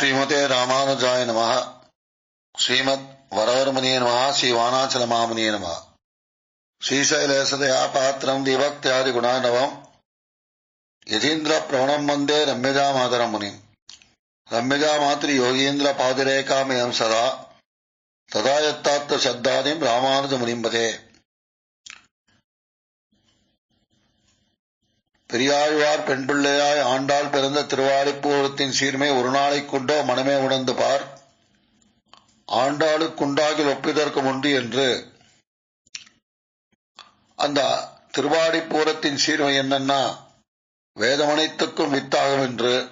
ஸ்ரீமதே ராமானுஜாய நம ஸ்ரீமத் வரவரமுனிய நம ஸ்ரீ வானாச்சல மாமுனிய நம ஸ்ரீசைலேசதயா பாத்திரம் தீபக்தியாதி குணாண்டவம் யதீந்திர பிரவணம் வந்தே ரம்யஜா மாதரம் முனி. ரம்யஜா மாத்திரி யோகீந்திர பாதிரேகாமயம் சதா. ததா யத்தாத்த சத்தாதிம் ராமானுஜ முனிம்பதே. பெரியாழ்வார் பெண் பிள்ளையாய் ஆண்டாள் பிறந்த திருவாரிப்பூரத்தின் சீர்மை ஒரு நாளைக் கொண்டோ மனமே உணர்ந்து பார். ஆண்டாளுக்குண்டாகில் ஒப்பிதற்கும் உண்டு என்று. அந்த திருவாடிப்பூரத்தின் சீர்மை என்னன்னா வேதமனைத்துக்கும் வித்தாகும் என்று.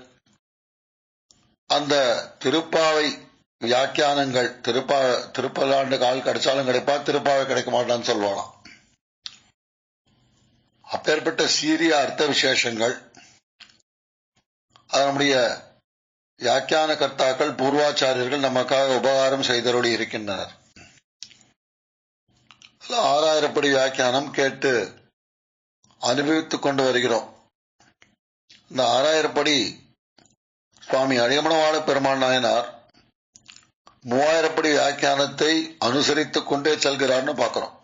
அந்த திருப்பாவை வியாக்கியானங்கள் திருப்பா திருப்பதாண்டு கால் கிடைச்சாலும் கிடைப்பா திருப்பாவை கிடைக்க மாட்டான்னு சொல்லுவானாம் அப்பேற்பட்ட சீரிய அர்த்த விசேஷங்கள் அதனுடைய வியாக்கியான கர்த்தாக்கள் பூர்வாச்சாரியர்கள் நமக்காக உபகாரம் செய்தருளி இருக்கின்றனர். ஆறாயிரப்படி வியாக்கியானம் கேட்டு அனுபவித்துக் கொண்டு வருகிறோம். இந்த ஆறாயிரப்படி சுவாமி அடியமனவாள பெருமாள் நாயனார் மூவாயிரப்படி வியாக்கியானத்தை அனுசரித்துக் கொண்டே செல்கிறார்னு பார்க்கிறோம்.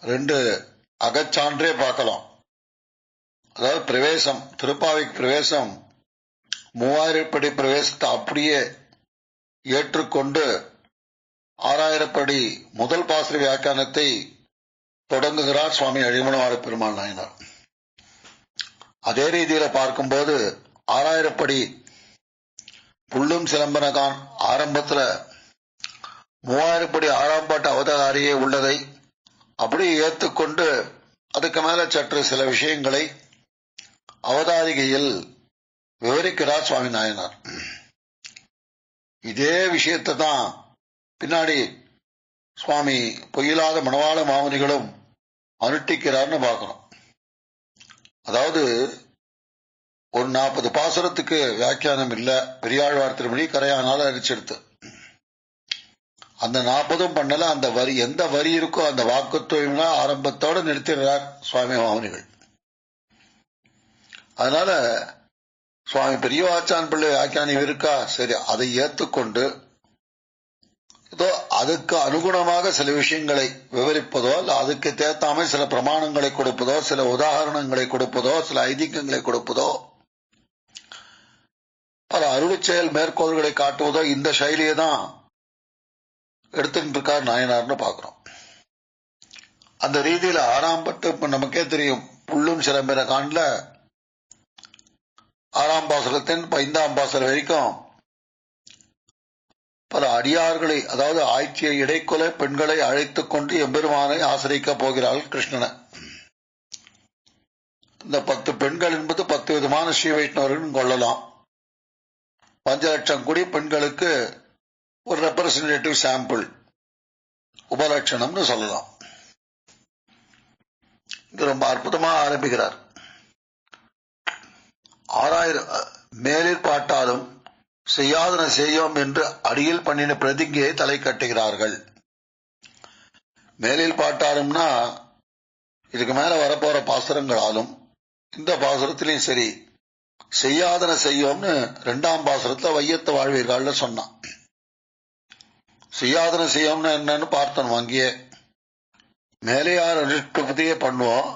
ரெண்டு அகச்சான்றே பார்க்கலாம். அதாவது பிரவேசம் திருப்பாவைக்கு பிரவேசம் மூவாயிரப்படி பிரவேசத்தை அப்படியே ஏற்றுக்கொண்டு ஆறாயிரப்படி முதல் பாசிரி வியாக்கியானத்தை தொடங்குகிறார் சுவாமி அழிமணவார பெருமாள் நாயனார். அதே ரீதியில பார்க்கும்போது ஆறாயிரப்படி புள்ளும் சிலம்பனகான் ஆரம்பத்துல மூவாயிரப்படி ஆறாம் பாட்டு அவதாரியே உள்ளதை அப்படியே ஏற்றுக்கொண்டு அதுக்கு மேல சற்று சில விஷயங்களை அவதாரிகையில் விவரிக்கிறார் சுவாமி நாயனார். இதே விஷயத்தை தான் பின்னாடி சுவாமி பொய்யில்லாத மணவாள மாமனிகளும் அனுட்டிக்கிறார்னு பார்க்கணும். அதாவது ஒரு நாற்பது பாசுரத்துக்கு வியாக்கியானம் இல்லை பெரியாழ்வார் திருமணி கரையானால் அரிச்செடுத்து அந்த நாற்பதும் பண்ணல அந்த வரி எந்த வரி இருக்கோ அந்த வாக்குத்துவம்னா ஆரம்பத்தோட நிறுத்திடுறார் சுவாமி மாமனிகள். அதனால சுவாமி பெரியவாச்சான் பிள்ளை வியாக்கியானம் இருக்கா? சரி அதை ஏத்துக்கொண்டு ஏதோ அதுக்கு அனுகுணமாக சில விஷயங்களை விவரிப்பதோ அல்ல அதுக்கு தேத்தாம சில பிரமாணங்களை கொடுப்பதோ சில உதாரணங்களை கொடுப்பதோ சில ஐதீகங்களை கொடுப்பதோ பல அருள் செயல் மேற்கோள்களை காட்டுவதோ இந்த சைலியை தான் எடுத்துக்கிட்டு இருக்கார் நாயனார்னு பாக்குறோம் அந்த ரீதியில ஆறாம் பட்டு இப்ப நமக்கே தெரியும் புள்ளும் சிலம்பின காண்ல ஆறாம் பாசனத்தின் ஐந்தாம் பாசனம் வரைக்கும் பல அடியார்களை அதாவது ஆட்சியை இடைக்கொலை பெண்களை அழைத்துக் கொண்டு எம்பெருமானை ஆசிரிக்க போகிறார்கள் கிருஷ்ணனை. இந்த பத்து பெண்கள் என்பது பத்து விதமான ஸ்ரீ வைஷ்ணவர்கள் கொள்ளலாம். பஞ்ச லட்சம் கோடி பெண்களுக்கு ஒரு ரெப்ரசன்டேட்டிவ் சாம்பிள் உபலட்சணம்னு சொல்லலாம். இது ரொம்ப அற்புதமா ஆரம்பிக்கிறார். ஆறாயிரம் மேலில் பாட்டாலும் செய்யாதன செய்யோம் என்று அடியில் பண்ணின பிரதிங்கையை தலை கட்டுகிறார்கள். மேலில் பாட்டாலும்னா இதுக்கு மேல வரப்போற பாசுரங்களாலும் இந்த பாசுரத்திலையும் சரி செய்யாதன செய்யோம்னு ரெண்டாம் பாசுரத்தை வையத்து வாழ்வீர்கள்னு சொன்னான். செய்யாதன செய்யணும்னு என்னன்னு பார்த்தோம் அங்கேயே மேலையார் யார் பண்ணுவோம்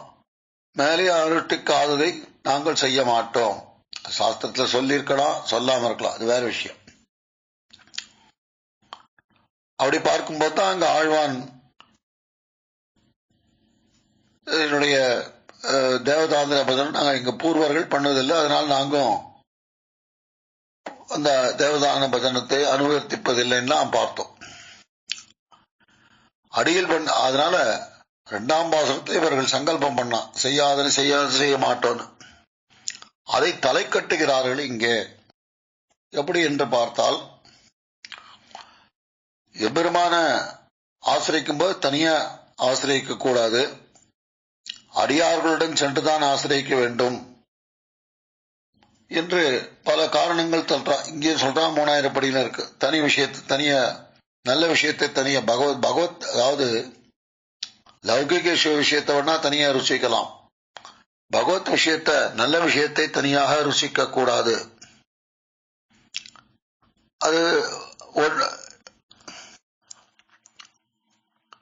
மேலையார் அனுஷ்டிக்காததை நாங்கள் செய்ய மாட்டோம். சாஸ்திரத்துல சொல்லியிருக்கலாம் சொல்லாம இருக்கலாம் அது வேற விஷயம். அப்படி பார்க்கும்போது தான் அங்க ஆழ்வான் என்னுடைய தேவதாந்திர பதன் நாங்கள் எங்க பூர்வர்கள் பண்ணதில்லை அதனால் நாங்களும் அந்த தேவதான பஜனத்தை அனுவர்த்திப்பதில்லைன்னு பார்த்தோம். அடியில் பண்ண அதனால இரண்டாம் பாசனத்தை இவர்கள் சங்கல்பம் பண்ணான் செய்யாதன செய்யாத செய்ய மாட்டோன்னு. அதை தலை கட்டுகிறார்கள் இங்கே. எப்படி என்று பார்த்தால் எம்பெருமான ஆசிரிக்கும் போது தனியா ஆசிரியக்க கூடாது. அடியார்களுடன் சென்றுதான் ஆசிரியிக்க வேண்டும் என்று பல காரணங்கள் சொல்றான் இங்கே சொல்றான் மூணாயிரம் படியில இருக்கு தனி விஷயத்தை தனியா நல்ல விஷயத்தை தனியா பகவத் பகவத் அதாவது லௌகிக விஷயத்தை வேணா தனியா ருசிக்கலாம். பகவத் விஷயத்த நல்ல விஷயத்தை தனியாக ருசிக்க கூடாது அது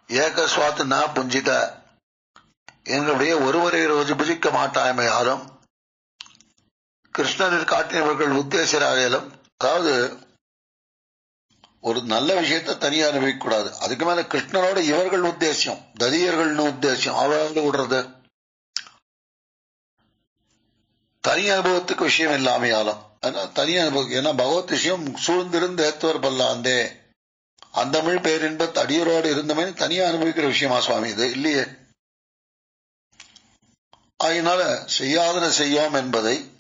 ஏக சுவாத்துனா புஞ்சித எங்களுடைய ஒருவரை விபஜிக்க மாட்டாய்மை யாரும். கிருஷ்ணனில் காட்டினவர்கள் உத்தேசராகலும் அதாவது ஒரு நல்ல விஷயத்தை தனியா அனுபவிக்க கூடாது அதுக்கு மேல கிருஷ்ணனோட இவர்கள் உத்தேசம் ததியர்கள்னு உத்தேசம் அவர்கள் விடுறது. தனி அனுபவத்துக்கு விஷயம் இல்லாமையாலும் ஆனா தனி அனுபவம் ஏன்னா பகவத் விஷயம் சூழ்ந்திருந்து ஏத்துவர் பல்லாந்தே. அந்த தமிழ் பேரின்பத் அடியரோடு இருந்தமே தனியா அனுபவிக்கிற விஷயமா சுவாமி இது? இல்லையே. அதனால செய்யாதன செய்யோம் என்பதை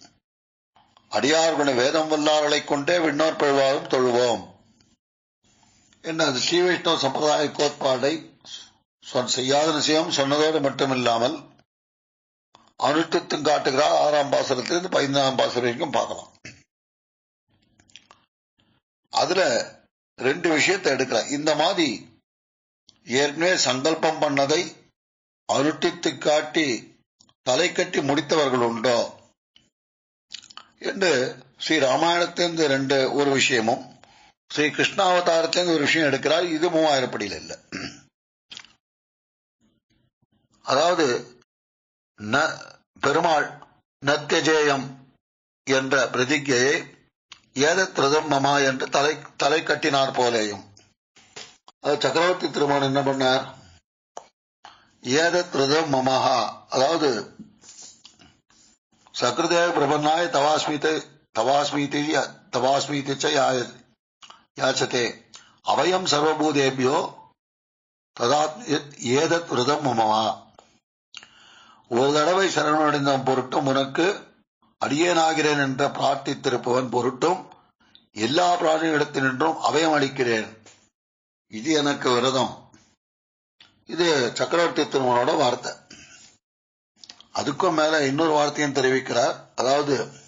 அடியார்குண வேதம் வல்லார்களை கொண்டே விண்ணோர் பழுவாலும் தொழுவோம். என்ன அது ஸ்ரீ வைஷ்ணவ சம்பிரதாய கோட்பாடை செய்யாத விஷயம் சொன்னதோடு மட்டுமில்லாமல் அனுஷ்டித்தும் காட்டுகிறார். ஆறாம் பாசனத்திலிருந்து பதினாறாம் பாசனம் வரைக்கும் பார்க்கலாம். அதுல ரெண்டு விஷயத்தை எடுக்கிறார் இந்த மாதிரி ஏற்கனவே சங்கல்பம் பண்ணதை அருட்டித்து காட்டி தலை கட்டி முடித்தவர்கள் உண்டோ? என்று ஸ்ரீ ராமாயணத்திலிருந்து ரெண்டு ஒரு விஷயமும் ஸ்ரீ கிருஷ்ணாவதாரத்திலிருந்து ஒரு விஷயம் எடுக்கிறார். இது மூவாயிரப்படியில் இல்லை. அதாவது ந பெருமாள் நத்தியஜேயம் என்ற பிரதிஜையை ஏதத்ரதம் மமா என்று தலை தலை கட்டினார் போலேயும். அது சக்கரவர்த்தி திருமணம் என்ன பண்ணார்? ஏதத்ரதம் மமஹா. அதாவது சக்கரதேவ பிரபன்னாய தவாஸ்மித தவாஸ்மிதி தவாஸ்மீதி ச யாச்சதே அவயம் சர்வபூதேபியோ ததா ஏதத் விரதம் உமமா ஒரு தடவை சரணடைந்த பொருட்டும் உனக்கு அடியேனாகிறேன் என்ற பிரார்த்தித்திருப்பவன் பொருட்டும் எல்லா பிராணிகளிடத்தினின்றும் அவயம் அளிக்கிறேன். இது எனக்கு விரதம். இது சக்கரவர்த்தி திருமணோட வார்த்தை. அதுக்கும் மேல இன்னொரு வார்த்தையும் தெரிவிக்கிறார். அதாவது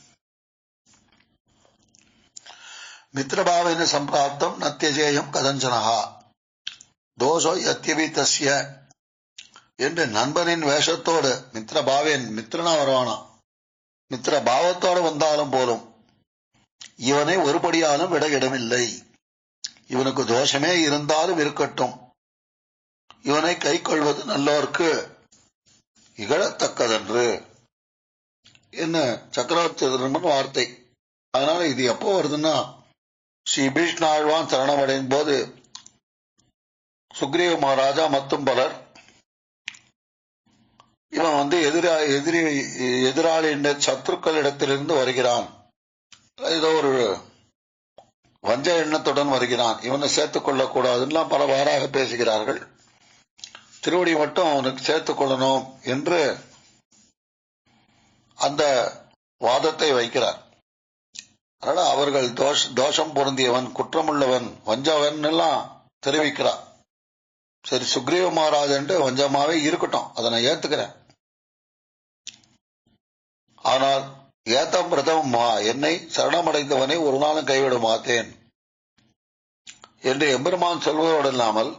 மித்திரபாவின சம்பிராப்தம் நத்தியஜேயம் கதஞ்சனகா தோஷோ யத்யபி தஸ்ய என்று நண்பனின் வேஷத்தோடு மித்திரபாவேன் மித்திரனா வருவானா? மித்திர பாவத்தோடு வந்தாலும் போலும் இவனை ஒருபடியாலும் விட இடமில்லை. இவனுக்கு தோஷமே இருந்தாலும் இருக்கட்டும். இவனை கை கொள்வது நல்லோர்க்கு இகழத்தக்கதன்று. என்ன? சக்கரவர்த்தி வார்த்தை. அதனால இது எப்போ வருதுன்னா ஸ்ரீ பீஷ்ணாழ்வான் சரணமடையும் போது சுக்ரீவ மகாராஜா மற்றும் பலர் இவன் வந்து எதிரா எதிரி எதிராளி சத்துருக்கள் இடத்திலிருந்து வருகிறான். ஏதோ ஒரு வஞ்ச எண்ணத்துடன் வருகிறான். இவனை சேர்த்துக் கொள்ளக்கூடாதுலாம் பலவாறாக பேசுகிறார்கள். திருவடி மட்டும் அவனுக்கு சேர்த்துக் கொள்ளணும் என்று அந்த வாதத்தை வைக்கிறார். அதனால அவர்கள் தோஷ் தோஷம் பொருந்தியவன் குற்றமுள்ளவன் வஞ்சவன் எல்லாம் தெரிவிக்கிறார் சரி சுக்ரீவ மகாராஜன்ட்டு வஞ்சமாவே இருக்கட்டும் அதை நான் ஏத்துக்கிறேன். ஆனால் ஏத்தம் பிரதம் என்னை சரணமடைந்தவனை ஒரு நாளும் கைவிட மாட்டேன் என்று எம்பெருமான் சொல்வதோடு இல்லாமல்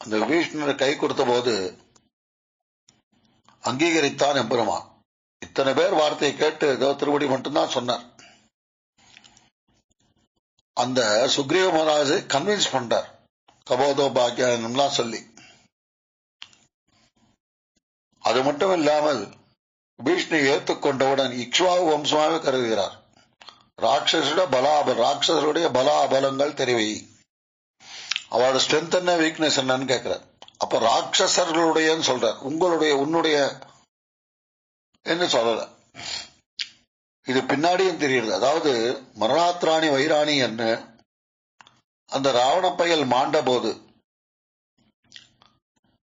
அந்த விபீஷ்ணரை கை கொடுத்த போது அங்கீகரித்தான் எம்பெருமான். இத்தனை பேர் வார்த்தையை கேட்டு ஏதோ திருவடி மட்டும்தான் சொன்னார். அந்த சுக்ரீவ மகாராஜ் கன்வின்ஸ் பண்றார் கபோதோ பாக்கியம் சொல்லி. அது மட்டும் இல்லாமல் பீஷ்ணு ஏற்றுக்கொண்டவுடன் இக்ஷ்வாகு வம்சமாக கருதுகிறார். ராட்சசுட பலாப ராட்சசருடைய பலாபலங்கள் தெரிவி. அவரோட ஸ்ட்ரென்த் என்ன வீக்னஸ் என்னன்னு கேட்கிறார். அப்ப ராட்சசர்களுடையன்னு சொல்றார். உங்களுடைய உன்னுடைய என்று சொல்லல. இது பின்னாடியும் தெரியுது அதாவது மரணாத்ராணி வைராணி என்று அந்த ராவண பயல் மாண்ட போது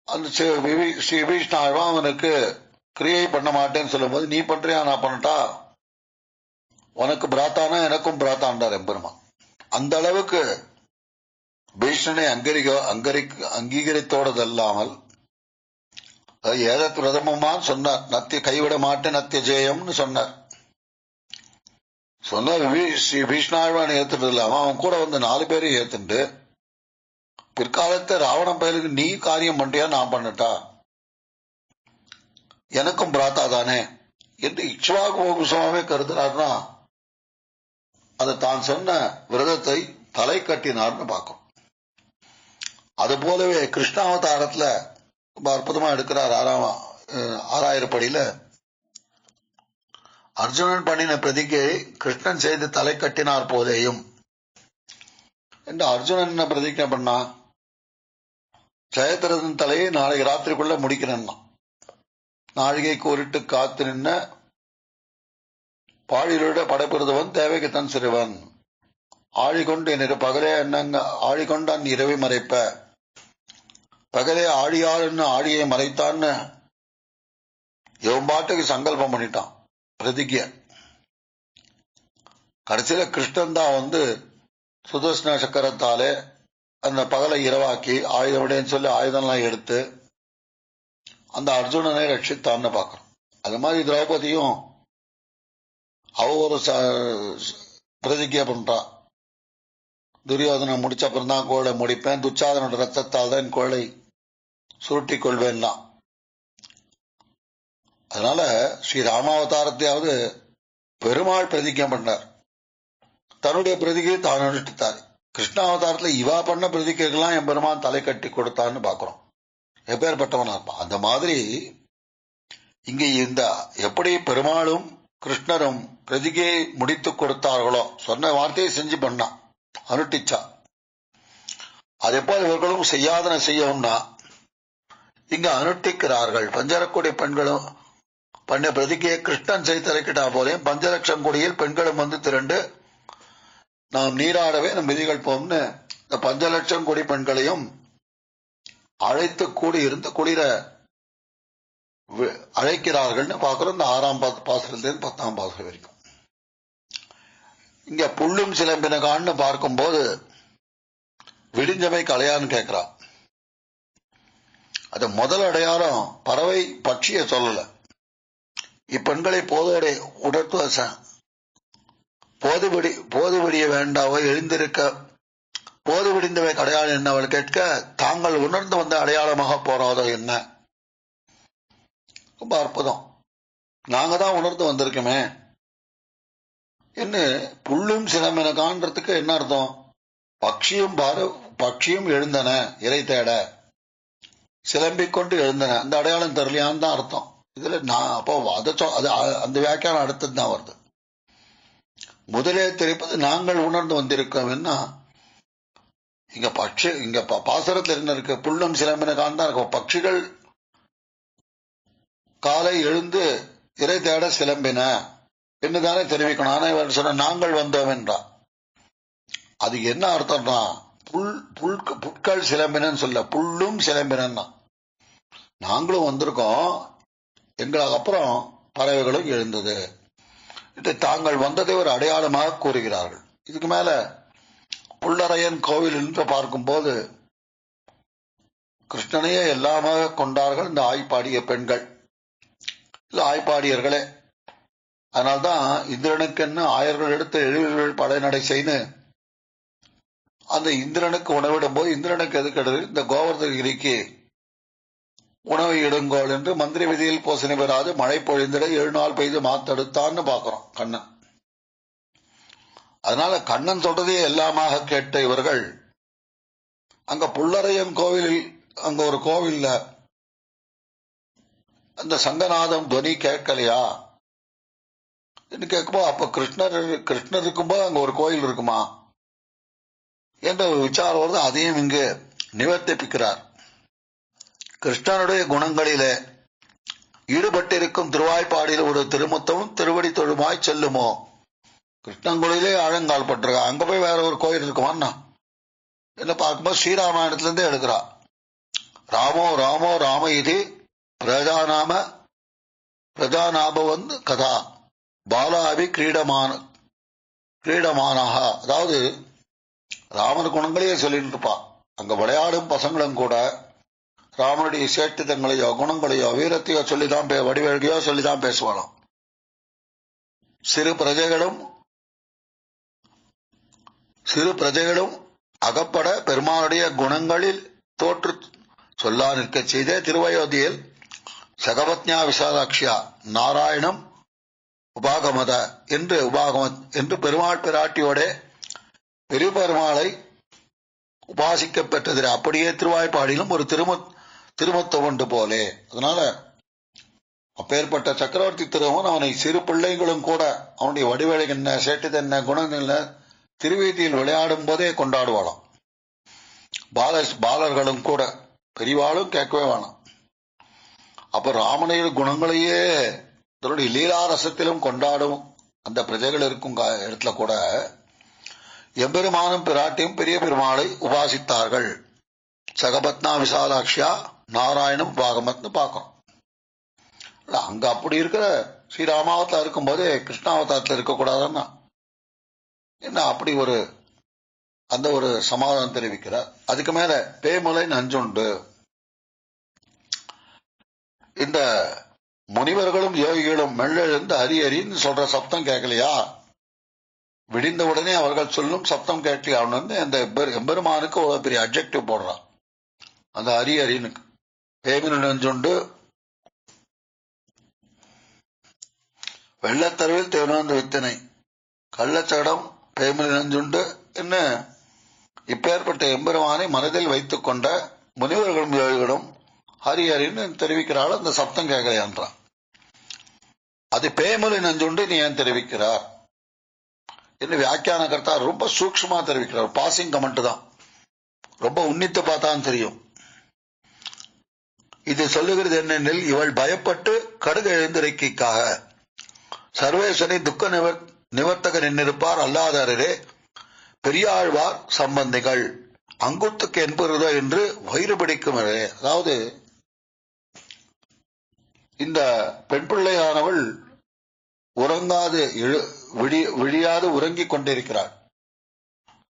அந்த ஸ்ரீ விபீ- ஸ்ரீ விபீஷ்ணாழ்வா அவனுக்கு கிரியை பண்ண மாட்டேன்னு சொல்லும்போது நீ பண்றியா? நான் பண்ணட்டா? உனக்கு பிராத்தானா? எனக்கும் பிராத்தான்டார் எம்பெருமான். அந்த அளவுக்கு பீஷ்ணனை அங்கரிக அங்கரிக் அங்கீகரித்தோடதல்லாமல் ஏதத் பிரதமமான்னு சொன்னார். நத்திய கைவிட மாட்டேன் நத்திய ஜெயம்னு சொன்னார். சொன்ன ஸ்ரீ பீஷ்ணாழ்வான் ஏத்துட்டு இல்லாம அவன் கூட வந்து நாலு பேரையும் ஏத்துண்டு பிற்காலத்து ராவணன் பயலுக்கு நீ காரியம் பண்றியா நான் பண்ணட்டா? எனக்கும் பிராத்தா தானே? என்று இக்ஷ்வாகு வம்சமாவே கருதுறாருன்னா அது தான் சொன்ன விரதத்தை தலை கட்டினார்னு பார்க்கும். அது போலவே கிருஷ்ணாவதாரத்துல ரொம்ப அற்புதமா எடுக்கிறார் ஆறாம் ஆறாயிரப்படியில. அர்ஜுனன் பண்ணின பிரதிகை கிருஷ்ணன் செய்து தலை கட்டினார் போதேயும். என்று அர்ஜுனன் என்ன பிரதிஜை பண்ணா? ஜெயதரதன் தலையை நாளைக்கு ராத்திரிக்குள்ள முடிக்கிறேன்னா. நாழிகை கூறிட்டு காத்து நின்ன பாழிலோட படைப்பிறந்தவன் தேவைக்கு தான் சிறுவன். ஆழிகொண்டு என்னிரு பகலே என்னங்க ஆழிகொண்டான் இரவை மறைப்ப. பகலே ஆடியாருன்னு ஆடியை மறைத்தான்னு இவன் பாட்டுக்கு சங்கல்பம் பண்ணிட்டான் பிரதிஜை கடைசியில கிருஷ்ணன் தான் வந்து சுதர்சன சக்கரத்தாலே அந்த பகலை இரவாக்கி ஆயுதம் சொல்லி ஆயுதம்லாம் எடுத்து அந்த அர்ஜுனனை ரட்சித்தான்னு பார்க்கிறோம். அது மாதிரி திரௌபதியும் அவ ஒரு ச- பிரதிஜை பண்றா. துரியோதனை முடிச்ச அப்புறம் தான் கோழை முடிப்பேன். துச்சாதனோட ரத்தத்தால் தான் கோழை சுருட்டிக் கொள்வேன்லாம் அதனால ஸ்ரீ ராமாவதாரத்தையாவது பெருமாள் பிரதிஜை பண்ணார். தன்னுடைய பிரதிகையை தான் அனுஷ்டித்தார். கிருஷ்ணாவதாரத்துல இவா பண்ண பிரதிகைகள்லாம் என் பெருமான் தலை கட்டி கொடுத்தான்னு பாக்குறோம் எப்பேற்பட்டவனா இருப்பான். அந்த மாதிரி இங்க இந்த எப்படி பெருமாளும் கிருஷ்ணரும் பிரதிகையை முடித்து கொடுத்தார்களோ சொன்ன வார்த்தையை செஞ்சு பண்ணான் அனுட்டிச்சா அதே போல இவர்களும் செய்யாதன செய்யவும்னா இங்கு அனுட்டிக்கிறார்கள். பஞ்சரக்குடி பெண்களும் பண்ண பிரதிகையை கிருஷ்ணன் செய்து தலைக்கிட்டா போலையும் பஞ்சலட்சம் கோடியில் பெண்களும் வந்து திரண்டு நாம் நீராடவே நம் விதிகள் போம்னு இந்த பஞ்ச லட்சம் கோடி பெண்களையும் அழைத்து கூடி இருந்து குளிர அழைக்கிறார்கள்னு பார்க்கிறோம். இந்த ஆறாம் பாசத்திலிருந்து பத்தாம் பாசம் வரைக்கும். இங்க புள்ளும் சிலம்பினகான்னு பார்க்கும்போது விடிஞ்சமை கலையான்னு கேட்கிறான். அது முதல் அடையாளம் பறவை பட்சிய சொல்லல. இப்பெண்களை போதோட உணர்த்துவ போதுபடி போதுபடிய வேண்டாவோ எழுந்திருக்க. போது விடிந்தவை அடையாளம் என்ன அவள் கேட்க தாங்கள் உணர்ந்து வந்த அடையாளமாக போறாதோ என்ன? ரொம்ப அற்புதம். நாங்க தான் உணர்ந்து வந்திருக்கோமே. என்ன புல்லும் சிலமென காண்றதுக்கு என்ன அர்த்தம்? பட்சியும் பாரு பட்சியும் எழுந்தன இறை தேட. சிலம்பிக் கொண்டு எழுந்தன. அந்த அடையாளம் தெரியலையான்னு தான் அர்த்தம். இதுல நான் அப்போ அதை சொ- அது அந்த வியாக்கியானம் அடுத்தது தான் வருது. முதலே தெரிப்பது நாங்கள் உணர்ந்து வந்திருக்கோம்னா இங்க பட்சி இங்க பாசரத்தில் பாசுரத்துல என்ன இருக்கு? புல்லும் சிலம்பின தான் இருக்கும். பட்சிகள் காலை எழுந்து இறை தேட சிலம்பின. என்னதானே தெரிவிக்கணும். ஆனா இவர் சொன்ன நாங்கள் வந்தோம் என்றா அது என்ன அர்த்தம்னா புல் புல் புட்கள் சிலம்பினன்னு சொல்ல புல்லும் சிலம்பினன்னா நாங்களும் வந்திருக்கோம். எங்களுக்கு அப்புறம் பறவைகளும் எழுந்தது. இது தாங்கள் வந்ததை ஒரு அடையாளமாக கூறுகிறார்கள். இதுக்கு மேல புள்ளரையன் கோவில் என்று பார்க்கும்போது கிருஷ்ணனையே எல்லாமாக கொண்டார்கள் இந்த ஆய்ப்பாடிய பெண்கள். இல்ல ஆய்ப்பாடியர்களே. அதனால்தான் இந்திரனுக்கென்னு ஆயர்கள் எடுத்து எழுவர்கள் படைநடை செய்து அந்த இந்திரனுக்கு உணவிடும் போது இந்திரனுக்கு எது கெடுது? இந்த கோவர்தகிரிக்கு உணவை இடுங்கோள் என்று மந்திரி விதியில் போசனை பெறாது மழை பொழிந்திட ஏழு நாள் பெய்து மாத்தெடுத்தான்னு பாக்குறோம் கண்ணன். அதனால கண்ணன் சொல்றதையே எல்லாமாக கேட்ட இவர்கள் அங்க புள்ளரையன் கோவிலில் அங்க ஒரு கோவில்ல அந்த சங்கநாதம் துவனி கேட்கலையா? என்று கேட்கும்போது அப்ப கிருஷ்ணர் கிருஷ்ணர் இருக்கும்போது அங்க ஒரு கோயில் இருக்குமா? என்ற ஒரு வருது அதையும் இங்கு நிவர்த்திப்பிக்கிறார். கிருஷ்ணனுடைய குணங்களிலே ஈடுபட்டிருக்கும் திருவாய்ப்பாடியில் ஒரு திருமுத்தமும் திருவடி தொழுமாய் செல்லுமோ? கிருஷ்ணங்குடியிலே ஆழங்கால் பட்டிருக்கா? அங்க போய் வேற ஒரு கோயில் இருக்குமான்னா என்ன? பார்க்கும்போது ஸ்ரீராமாயணத்திலிருந்தே எடுக்கிறா. ராமோ ராமோ ராம இது பிரஜாநாம பிரஜாநாபவன் கதா பாலாபி கிரீடமான கிரீடமானாக அதாவது ராமர் குணங்களையே சொல்லிட்டு இருப்பான் அங்க விளையாடும் பசங்களும் கூட ராமனுடைய சேட்டுத்தங்களையோ குணங்களையோ வீரத்தையோ சொல்லிதான் பே- வடிவழகையோ சொல்லிதான் பேசுவாளாம். சிறு பிரஜைகளும் சிறு பிரஜைகளும் அகப்பட பெருமானுடைய குணங்களில் தோற்று சொல்லா நிற்க செய்தே திருவயோத்தியில் சகவத்ஞா விசாலாட்சியா நாராயணம் உபாகமத என்று உபாகம என்று பெருமாள் பிராட்டியோட பெருபெருமாளை உபாசிக்கப்பட்டது அப்படியே திருவாய்ப்பாடியிலும் ஒரு திரும திருமத்தவண்டு போலே. அதனால அப்பேற்பட்ட சக்கரவர்த்தி திருவன் அவனை சிறு பிள்ளைகளும் கூட அவனுடைய வடிவேலை என்ன சேட்டது என்ன குணம் என்ன திருவீதியில் விளையாடும் போதே கொண்டாடுவாளாம். பால பாலர்களும் கூட பெரியவாளும் கேட்கவே வேணாம். அப்ப ராமனைய குணங்களையே தன்னுடைய லீலாரசத்திலும் கொண்டாடும் அந்த பிரஜைகள் இருக்கும் இடத்துல கூட எம்பெருமானும் பிராட்டியும் பெரிய பெருமாளை உபாசித்தார்கள். சகபத்னா விசாலாட்சியா நாராயணம் பாகமத்னு பார்க்கும் அங்க அப்படி இருக்கிற ஸ்ரீராமாவதாரம் இருக்கும்போது கிருஷ்ணாவதாரத்தில் இருக்கக்கூடாதுன்னா என்ன அப்படி ஒரு அந்த ஒரு சமாதானம் தெரிவிக்கிறார். அதுக்கு மேல பேமலை நஞ்சுண்டு. இந்த முனிவர்களும் யோகிகளும் மெல்லெழுந்து ஹரி ஹரின்னு சொல்ற சப்தம் கேட்கலையா விடிந்த உடனே அவர்கள் சொல்லும் சப்தம் கேட்கலையா அவன் வந்து அந்த எம்பெருமானுக்கு ஒரு பெரிய அப்ஜெக்டிவ் போடுறான். அந்த ஹரி ஹரின்னு பேமின வெள்ளத்தருவில் தேவனாந்த வித்தனை கள்ளச்சடம் பேமின நஞ்சுண்டு என்ன? இப்பேற்பட்ட எம்பெருமானை மனதில் வைத்துக் கொண்ட முனிவர்களும் ஏழுகளும் ஹரி ஹரின்னு தெரிவிக்கிறாள். அந்த சப்தம் கேட்கலையான்றான். அது பேமொழி நஞ்சுண்டு நீ ஏன் தெரிவிக்கிறார்? என்று வியாக்கியான கர்த்தா ரொம்ப சூக்ஷமா தெரிவிக்கிறார். பாசிங் கமெண்ட் தான். ரொம்ப உன்னித்து பார்த்தான் தெரியும். இது சொல்லுகிறது என்னெனில் இவள் பயப்பட்டு கடுகு எழுந்திருக்கைக்காக சர்வேசனை துக்க நிவர் நிவர்த்தகர் நின்றிருப்பார் அல்லாதாரரே பெரியாழ்வார் சம்பந்திகள். அங்குத்துக்கு என்பதோ என்று வயிறு பிடிக்கும் அதாவது இந்த பெண் பிள்ளையானவள் உறங்காது எழு- விடி விழியாது உறங்கிக் கொண்டிருக்கிறார்.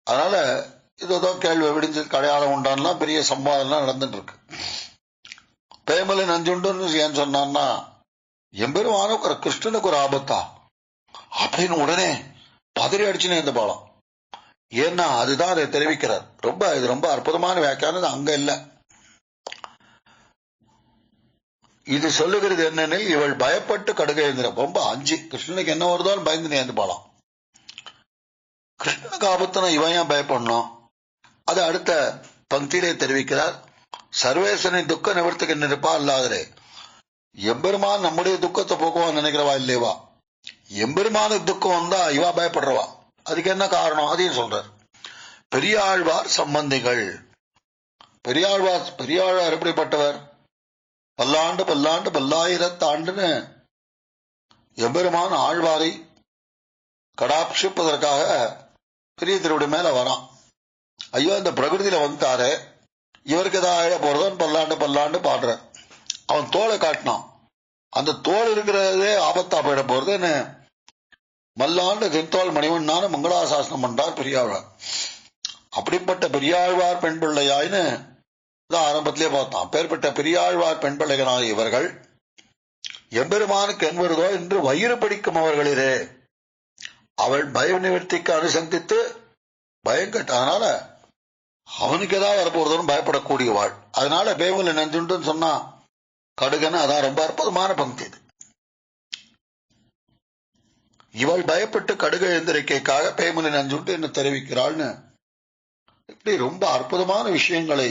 அதனால இது ஏதோ கேள்வி விடிஞ்சு கடையாளம் உண்டான்லாம் பெரிய சம்பாதம்லாம் நடந்துட்டு இருக்கு பேமலை நஞ்சுண்டுன்னு ஏன் சொன்னான்னா எம்பெருமான ஒரு கிருஷ்ணனுக்கு ஒரு ஆபத்தா? அப்படின்னு உடனே பதறி அடிச்சுனே இந்த பாலம். ஏன்னா அதுதான் அதை தெரிவிக்கிறார். ரொம்ப இது ரொம்ப அற்புதமான வியாக்கியானம் அங்க இல்ல. இது சொல்லுகிறது என்னெனில் இவள் பயப்பட்டு கடுகை எழுந்திர. ரொம்ப அஞ்சு. கிருஷ்ணனுக்கு என்ன வருதோன்னு பயந்து நேர்ந்து போலாம். கிருஷ்ணனுக்கு ஆபத்துனா இவன் ஏன் பயப்படணும்? அது அடுத்த பங்கிலே தெரிவிக்கிறார். சர்வேசனை துக்க நிவர்த்திக்கு நிற்பா அல்லாதரே. எம்பெருமான் நம்முடைய துக்கத்தை போக்குவான்னு நினைக்கிறவா இல்லையவா? எம்பெருமானுக்கு துக்கம் வந்தா இவா பயப்படுறவா? அதுக்கு என்ன காரணம்? அதையும் சொல்றார். பெரியாழ்வார் சம்பந்திகள். பெரியாழ்வார் பெரியாழ்வார் எப்படிப்பட்டவர்? பல்லாண்டு பல்லாண்டு பல்லாயிரத்தாண்டுன்னு எம்பெருமான் ஆழ்வாரை கடாட்சிப்பதற்காக பெரிய திருவிடி மேல வரான். ஐயோ இந்த பிரகிருதியில வந்துட்டாரு. இவருக்கு ஏதாவது ஆழ போறதோன்னு பல்லாண்டு பல்லாண்டு பாடுற அவன் தோலை காட்டினான். அந்த தோல் இருக்கிறதே ஆபத்தா போயிட போறதுன்னு என்ன மல்லாண்டு தென்தோல் மணிவண்ணான மங்களாசாசனம் பண்றார் பெரியாழ்வார். அப்படிப்பட்ட பெரியாழ்வார் பெண் பிள்ளையாயின்னு தான் ஆரம்பத்திலே பார்த்தோம் அப்பேற்பட்ட பெரியாழ்வார் பெண் இவர்கள் எம்பெருமானுக்கு என்பருதோ என்று வயிறு பிடிக்கும் அவர்களிலே. அவள் பய நிவர்த்திக்கு அனுசந்தித்து பயம் அதனால அவனுக்கு ஏதாவது வரப்போறதுன்னு பயப்படக்கூடியவாள். அதனால பேமல நஞ்சுண்டுன்னு சொன்னா கடுகன்னு அதான் ரொம்ப அற்புதமான பங்கி இது. இவள் பயப்பட்டு கடுகு எழுந்திருக்கைக்காக பேமலி நஞ்சுண்டு என்ன தெரிவிக்கிறாள்னு. இப்படி ரொம்ப அற்புதமான விஷயங்களை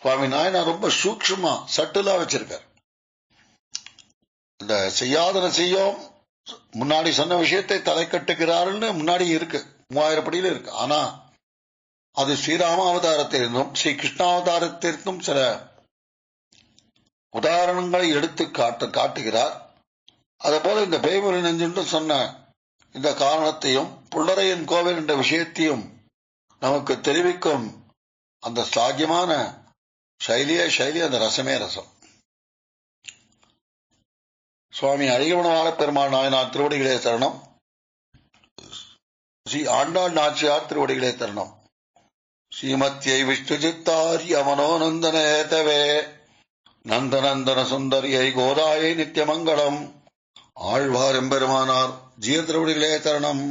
சுவாமி நாயனா ரொம்ப சூக்ஷமா சட்டிலா வச்சிருக்கார். இந்த செய்யாதன செய்யும் முன்னாடி சொன்ன விஷயத்தை தலை கட்டுகிறாருன்னு முன்னாடி இருக்கு. மூவாயிரம் படியில இருக்கு. ஆனா அது ஸ்ரீராம அவதாரத்திலிருந்தும் ஸ்ரீ கிருஷ்ணாவதாரத்திலிருந்தும் சில உதாரணங்களை எடுத்து காட்டு காட்டுகிறார். அதுபோல இந்த பேய்மொழி நெஞ்சுண்டு சொன்ன இந்த காரணத்தையும் புள்ளரையன் கோவில் என்ற விஷயத்தையும் நமக்கு தெரிவிக்கும் அந்த சாகியமான சைலியே சைலி அந்த ரசமே ரசம் சுவாமி அழகிமணவாள பெருமாள் நாயனார் திருவடிகளே தருணம் ஸ்ரீ ஆண்டாள் நாச்சியார் திருவடிகளே தருணம் ஸ்ரீமத்தியை விஷ்ணு சித்தாரிய மனோநந்தனேதவே நந்தநந்தன சுந்தரியை கோதாயை நித்தியமங்கலம் ஆழ்வார் எம்பெருமானார் ஜீய திருவடிகளே தருணம்